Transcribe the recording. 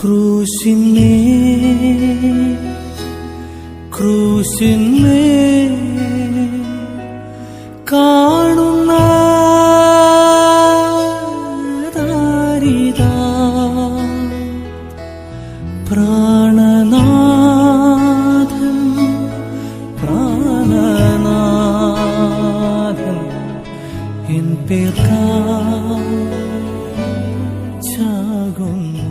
ക്രൂശിന്മേ ക്രൂശിന്മേ കാണുന്ന പ്രാണനാഥൻ പ്രാണനാഥൻ എൻ പേർക്കാ ചാകുന്നു.